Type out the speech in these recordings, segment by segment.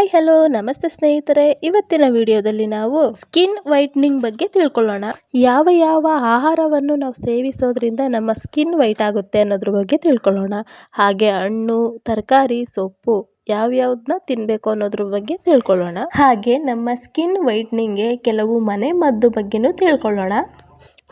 Hi, hello, ನಮಸ್ತೆ ಸ್ನೇಹಿತರೆ. ಇವತ್ತಿನ ವಿಡಿಯೋದಲ್ಲಿ ನಾವು ಸ್ಕಿನ್ ವೈಟ್ನಿಂಗ್ ಬಗ್ಗೆ ತಿಳ್ಕೊಳ್ಳೋಣ. ಯಾವ ಯಾವ ಆಹಾರವನ್ನು ನಾವು ಸೇವಿಸೋದ್ರಿಂದ ನಮ್ಮ ಸ್ಕಿನ್ ವೈಟ್ ಆಗುತ್ತೆ ಅನ್ನೋದ್ರ ಬಗ್ಗೆ ತಿಳ್ಕೊಳ್ಳೋಣ. ಹಾಗೆ ಹಣ್ಣು, ತರಕಾರಿ, ಸೊಪ್ಪು ಯಾವ್ಯಾವ್ದನ್ನ ತಿನ್ಬೇಕು ಅನ್ನೋದ್ರ ಬಗ್ಗೆ ತಿಳ್ಕೊಳ್ಳೋಣ. ಹಾಗೆ ನಮ್ಮ ಸ್ಕಿನ್ ವೈಟ್ನಿಂಗ್ಗೆ ಕೆಲವು ಮನೆ ಮದ್ದು ಬಗ್ಗೆನೂ ತಿಳ್ಕೊಳ್ಳೋಣ.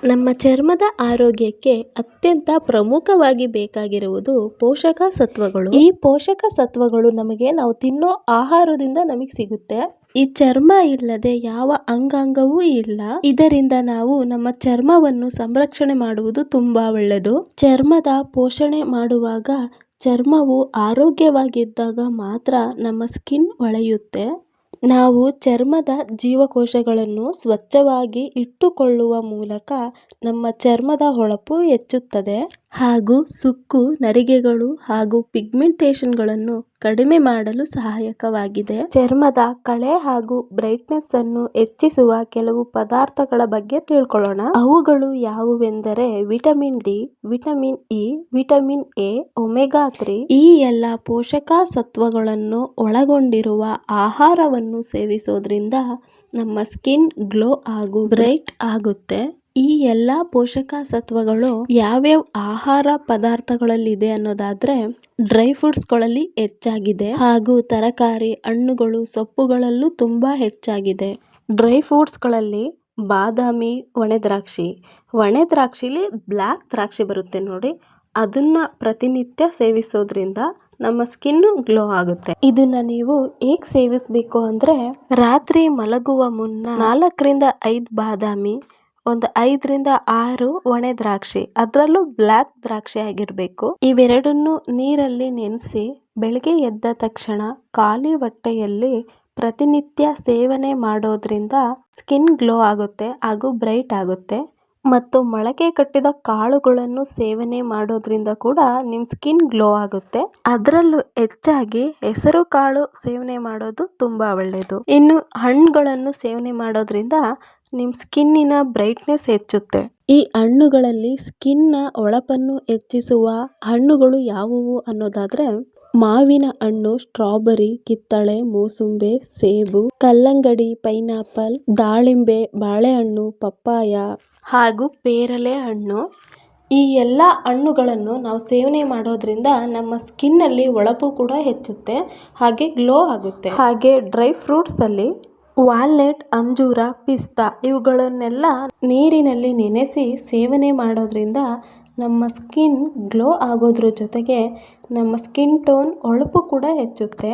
ನಮ್ಮ ಚರ್ಮದ ಆರೋಗ್ಯಕ್ಕೆ ಅತ್ಯಂತ ಪ್ರಮುಖವಾಗಿ ಬೇಕಾಗಿರುವುದು ಪೋಷಕ ಸತ್ವಗಳು. ಈ ಪೋಷಕ ಸತ್ವಗಳು ನಮಗೆ ನಾವು ತಿನ್ನೋ ಆಹಾರದಿಂದ ನಮಗೆ ಸಿಗುತ್ತೆ. ಈ ಚರ್ಮ ಇಲ್ಲದೆ ಯಾವ ಅಂಗಾಂಗವೂ ಇಲ್ಲ. ಇದರಿಂದ ನಾವು ನಮ್ಮ ಚರ್ಮವನ್ನು ಸಂರಕ್ಷಣೆ ಮಾಡುವುದು ತುಂಬಾ ಒಳ್ಳೆಯದು ಚರ್ಮದ ಪೋಷಣೆ ಮಾಡುವಾಗ ಚರ್ಮವು ಆರೋಗ್ಯವಾಗಿದ್ದಾಗ ಮಾತ್ರ ನಮ್ಮ ಸ್ಕಿನ್ ಹೊಳೆಯುತ್ತೆ ನಾವು ಚರ್ಮದ ಜೀವಕೋಶಗಳನ್ನು ಸ್ವಚ್ಛವಾಗಿ ಇಟ್ಟುಕೊಳ್ಳುವ ಮೂಲಕ ನಮ್ಮ ಚರ್ಮದ ಹೊಳಪು ಹೆಚ್ಚುತ್ತದೆ. ಹಾಗೂ ಸುಕ್ಕು, ನರಿಗೆಗಳು ಹಾಗೂ ಪಿಗ್ಮೆಂಟೇಷನ್ಗಳನ್ನು ಕಡಿಮೆ ಮಾಡಲು ಸಹಾಯಕವಾಗಿದೆ. ಚರ್ಮದ ಕಳೆ ಹಾಗೂ ಬ್ರೈಟ್ನೆಸ್ ಅನ್ನು ಹೆಚ್ಚಿಸುವ ಕೆಲವು ಪದಾರ್ಥಗಳ ಬಗ್ಗೆ ತಿಳ್ಕೊಳ್ಳೋಣ. ಅವುಗಳು ಯಾವುವೆಂದರೆ vitamin D, vitamin E, vitamin A, omega three. ಈ ಎಲ್ಲ ಪೋಷಕ ಸತ್ವಗಳನ್ನು ಒಳಗೊಂಡಿರುವ ಆಹಾರವನ್ನು ಸೇವಿಸೋದ್ರಿಂದ ನಮ್ಮ ಸ್ಕಿನ್ ಗ್ಲೋ ಹಾಗೂ ಬ್ರೈಟ್ ಆಗುತ್ತೆ. ಈ ಎಲ್ಲ ಪೋಷಕ ಸತ್ವಗಳು ಯಾವ್ಯಾವ ಆಹಾರ ಪದಾರ್ಥಗಳಲ್ಲಿದೆ ಅನ್ನೋದಾದ್ರೆ ಡ್ರೈ ಫ್ರೂಟ್ಸ್ಗಳಲ್ಲಿ ಹೆಚ್ಚಾಗಿದೆ ಹಾಗೂ ತರಕಾರಿ, ಹಣ್ಣುಗಳು, ಸೊಪ್ಪುಗಳಲ್ಲೂ ತುಂಬಾ ಹೆಚ್ಚಾಗಿದೆ. ಡ್ರೈ ಫ್ರೂಟ್ಸ್ಗಳಲ್ಲಿ ಬಾದಾಮಿ, ಒಣೆ ದ್ರಾಕ್ಷಿ. ದ್ರಾಕ್ಷಿಲಿ ಬ್ಲ್ಯಾಕ್ ದ್ರಾಕ್ಷಿ ಬರುತ್ತೆ ನೋಡಿ. ಅದನ್ನ ಪ್ರತಿನಿತ್ಯ ಸೇವಿಸೋದ್ರಿಂದ ನಮ್ಮ ಸ್ಕಿನ್ ಗ್ಲೋ ಆಗುತ್ತೆ. ಇದನ್ನ ನೀವು ಹೇಗ್ ಸೇವಿಸಬೇಕು ಅಂದ್ರೆ ರಾತ್ರಿ ಮಲಗುವ ಮುನ್ನ ನಾಲ್ಕರಿಂದ ಐದು ಬಾದಾಮಿ ಒಂದು ಐದರಿಂದ ಆರು ಒಣೆ ದ್ರಾಕ್ಷಿ. ಅದರಲ್ಲೂ ಬ್ಲ್ಯಾಕ್ ದ್ರಾಕ್ಷಿ ಆಗಿರಬೇಕು. ಇವೆರಡನ್ನು ನೀರಲ್ಲಿ ನೆನೆಸಿ ಬೆಳಗ್ಗೆ ಎದ್ದ ತಕ್ಷಣ ಖಾಲಿ ಹೊಟ್ಟೆಯಲ್ಲಿ ಪ್ರತಿನಿತ್ಯ ಸೇವನೆ ಮಾಡೋದ್ರಿಂದ ಸ್ಕಿನ್ ಗ್ಲೋ ಆಗುತ್ತೆ ಹಾಗೂ ಬ್ರೈಟ್ ಆಗುತ್ತೆ. ಮತ್ತು ಮೊಳಕೆ ಕಟ್ಟಿದ ಕಾಳುಗಳನ್ನು ಸೇವನೆ ಮಾಡೋದ್ರಿಂದ ಕೂಡ ನಿಮ್ಮ ಸ್ಕಿನ್ ಗ್ಲೋ ಆಗುತ್ತೆ. ಅದರಲ್ಲೂ ಹೆಚ್ಚಾಗಿ ಹೆಸರು ಕಾಳು ಸೇವನೆ ಮಾಡೋದು ತುಂಬಾ ಒಳ್ಳೆಯದು ಇನ್ನು ಹಣ್ಣುಗಳನ್ನು ಸೇವನೆ ಮಾಡೋದ್ರಿಂದ ನಿಮ್ಮ ಸ್ಕಿನ್ನಿನ ಬ್ರೈಟ್ನೆಸ್ ಹೆಚ್ಚುತ್ತೆ. ಈ ಹಣ್ಣುಗಳಲ್ಲಿ ಸ್ಕಿನ್ನ ಹೊಳಪನ್ನು ಹೆಚ್ಚಿಸುವ ಹಣ್ಣುಗಳು ಯಾವುವು ಅನ್ನೋದಾದ್ರೆ, ಮಾವಿನ ಹಣ್ಣು, ಸ್ಟ್ರಾಬೆರಿ, ಕಿತ್ತಳೆ, ಮೂಸುಂಬೆ, ಸೇಬು, ಕಲ್ಲಂಗಡಿ, ಪೈನಾಪಲ್, ದಾಳಿಂಬೆ, ಬಾಳೆಹಣ್ಣು, ಪಪ್ಪಾಯ ಹಾಗೂ ಪೇರಲೆ ಹಣ್ಣು. ಈ ಎಲ್ಲ ಹಣ್ಣುಗಳನ್ನು ನಾವು ಸೇವನೆ ಮಾಡೋದ್ರಿಂದ ನಮ್ಮ ಸ್ಕಿನ್ನಲ್ಲಿ ಹೊಳಪು ಕೂಡ ಹೆಚ್ಚುತ್ತೆ, ಹಾಗೆ ಗ್ಲೋ ಆಗುತ್ತೆ. ಹಾಗೆ ಡ್ರೈ ಫ್ರೂಟ್ಸಲ್ಲಿ ವಾಲ್ನಟ್ ಅಂಜೂರ, ಪಿಸ್ತಾ ಇವುಗಳನ್ನೆಲ್ಲ ನೀರಿನಲ್ಲಿ ನೆನೆಸಿ ಸೇವನೆ ಮಾಡೋದ್ರಿಂದ ನಮ್ಮ ಸ್ಕಿನ್ ಗ್ಲೋ ಆಗೋದ್ರ ಜೊತೆಗೆ ನಮ್ಮ ಸ್ಕಿನ್ ಟೋನ್ ಹೊಳಪು ಕೂಡ ಹೆಚ್ಚುತ್ತೆ.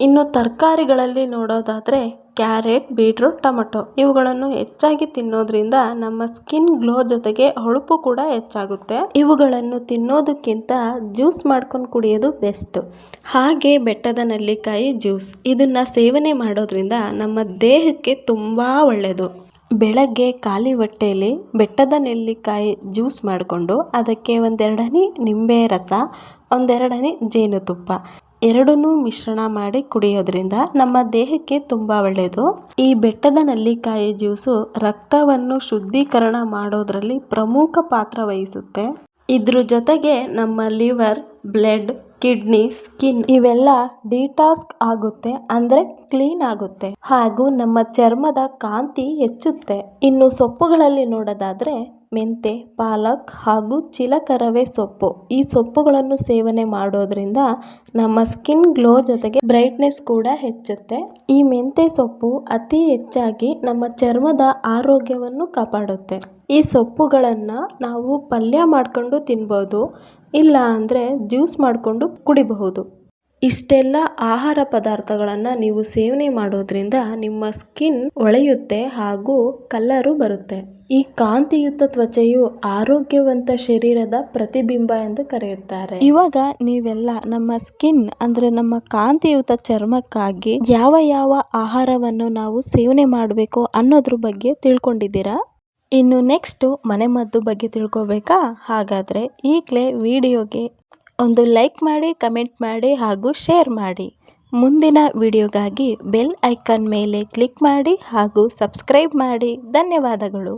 ಇನ್ನು ತರಕಾರಿಗಳಲ್ಲಿ ನೋಡೋದಾದರೆ ಕ್ಯಾರೆಟ್, ಬೀಟ್ರೂಟ್, ಟೊಮೊಟೊ. ಇವುಗಳನ್ನು ಹೆಚ್ಚಾಗಿ ತಿನ್ನೋದ್ರಿಂದ ನಮ್ಮ ಸ್ಕಿನ್ ಗ್ಲೋ ಜೊತೆಗೆ ಹೊಳಪು ಕೂಡ ಹೆಚ್ಚಾಗುತ್ತೆ. ಇವುಗಳನ್ನು ತಿನ್ನೋದಕ್ಕಿಂತ ಜ್ಯೂಸ್ ಮಾಡ್ಕೊಂಡು ಕುಡಿಯೋದು ಬೆಸ್ಟ್. ಹಾಗೆ ಬೆಟ್ಟದ ನೆಲ್ಲಿಕಾಯಿ ಜ್ಯೂಸ್. ಇದನ್ನು ಸೇವನೆ ಮಾಡೋದ್ರಿಂದ ನಮ್ಮ ದೇಹಕ್ಕೆ ತುಂಬ ಒಳ್ಳೆಯದು ಬೆಳಗ್ಗೆ ಖಾಲಿ ಹೊಟ್ಟೆಯಲ್ಲಿ ಬೆಟ್ಟದ ನೆಲ್ಲಿಕಾಯಿ ಜ್ಯೂಸ್ ಮಾಡಿಕೊಂಡು ಅದಕ್ಕೆ ಒಂದೆರಡನೇ ನಿಂಬೆ ರಸ, ಒಂದೆರಡನೇ ಜೇನುತುಪ್ಪ. ಎರಡನ್ನೂ ಮಿಶ್ರಣ ಮಾಡಿ ಕುಡಿಯೋದ್ರಿಂದ ನಮ್ಮ ದೇಹಕ್ಕೆ ತುಂಬ ಒಳ್ಳೆಯದು ಈ ಬೆಟ್ಟದ ನೆಲ್ಲಿಕಾಯಿ ಜ್ಯೂಸು ರಕ್ತವನ್ನು ಶುದ್ಧೀಕರಣ ಮಾಡೋದ್ರಲ್ಲಿ ಪ್ರಮುಖ ಪಾತ್ರ ವಹಿಸುತ್ತೆ. ಇದ್ರ ಜೊತೆಗೆ ನಮ್ಮ ಲಿವರ್, ಬ್ಲಡ್, ಕಿಡ್ನಿ, ಸ್ಕಿನ್ ಇವೆಲ್ಲ ಡಿಟಾಸ್ಕ್ ಆಗುತ್ತೆ, ಅಂದ್ರೆ ಕ್ಲೀನ್ ಆಗುತ್ತೆ. ಹಾಗೂ ನಮ್ಮ ಚರ್ಮದ ಕಾಂತಿ ಹೆಚ್ಚುತ್ತೆ. ಇನ್ನು ಸೊಪ್ಪುಗಳಲ್ಲಿ ನೋಡೋದಾದ್ರೆ ಮೆಂತೆ, ಪಾಲಕ್ ಹಾಗೂ ಚಿಲಕರವೆ ಸೊಪ್ಪು. ಈ ಸೊಪ್ಪುಗಳನ್ನು ಸೇವನೆ ಮಾಡೋದ್ರಿಂದ ನಮ್ಮ ಸ್ಕಿನ್ ಗ್ಲೋ ಜೊತೆಗೆ ಬ್ರೈಟ್ನೆಸ್ ಕೂಡ ಹೆಚ್ಚುತ್ತೆ. ಈ ಮೆಂತೆ ಸೊಪ್ಪು ಅತಿ ಹೆಚ್ಚಾಗಿ ನಮ್ಮ ಚರ್ಮದ ಆರೋಗ್ಯವನ್ನು ಕಾಪಾಡುತ್ತೆ. ಈ ಸೊಪ್ಪುಗಳನ್ನು ನಾವು ಪಲ್ಯ ಮಾಡ್ಕೊಂಡು ತಿನ್ಬೋದು, ಇಲ್ಲ ಅಂದರೆ ಜ್ಯೂಸ್ ಮಾಡಿಕೊಂಡು ಕುಡಿಬಹುದು. ಇಷ್ಟೆಲ್ಲ ಆಹಾರ ಪದಾರ್ಥಗಳನ್ನು ನೀವು ಸೇವನೆ ಮಾಡೋದ್ರಿಂದ ನಿಮ್ಮ ಸ್ಕಿನ್ ಒಳೆಯುತ್ತೆ ಹಾಗೂ ಕಲ್ಲರು ಬರುತ್ತೆ. ಈ ಕಾಂತಿಯುತ ತ್ವಚೆಯು ಆರೋಗ್ಯವಂತ ಶರೀರದ ಪ್ರತಿಬಿಂಬ ಎಂದು ಕರೆಯುತ್ತಾರೆ. ಇವಾಗ ನೀವೆಲ್ಲ ನಮ್ಮ ಸ್ಕಿನ್ ಅಂದ್ರೆ ನಮ್ಮ ಕಾಂತಿಯುತ ಚರ್ಮಕ್ಕಾಗಿ ಯಾವ ಯಾವ ಆಹಾರವನ್ನು ನಾವು ಸೇವನೆ ಮಾಡಬೇಕು ಅನ್ನೋದ್ರ ಬಗ್ಗೆ ತಿಳ್ಕೊಂಡಿದ್ದೀರಾ? ಇನ್ನು ನೆಕ್ಸ್ಟ್ ಮನೆಮದ್ದು ಬಗ್ಗೆ ತಿಳ್ಕೊಬೇಕಾ? ಹಾಗಾದ್ರೆ ಈಗಲೇ ವಿಡಿಯೋಗೆ ಒಂದು ಲೈಕ್ ಮಾಡಿ, ಕಮೆಂಟ್ ಮಾಡಿ ಹಾಗೂ ಶೇರ್ ಮಾಡಿ. ಮುಂದಿನ ವಿಡಿಯೋಗಾಗಿ ಬೆಲ್ ಐಕಾನ್ ಮೇಲೆ ಕ್ಲಿಕ್ ಮಾಡಿ ಹಾಗೂ ಸಬ್ಸ್ಕ್ರೈಬ್ ಮಾಡಿ. ಧನ್ಯವಾದಗಳು.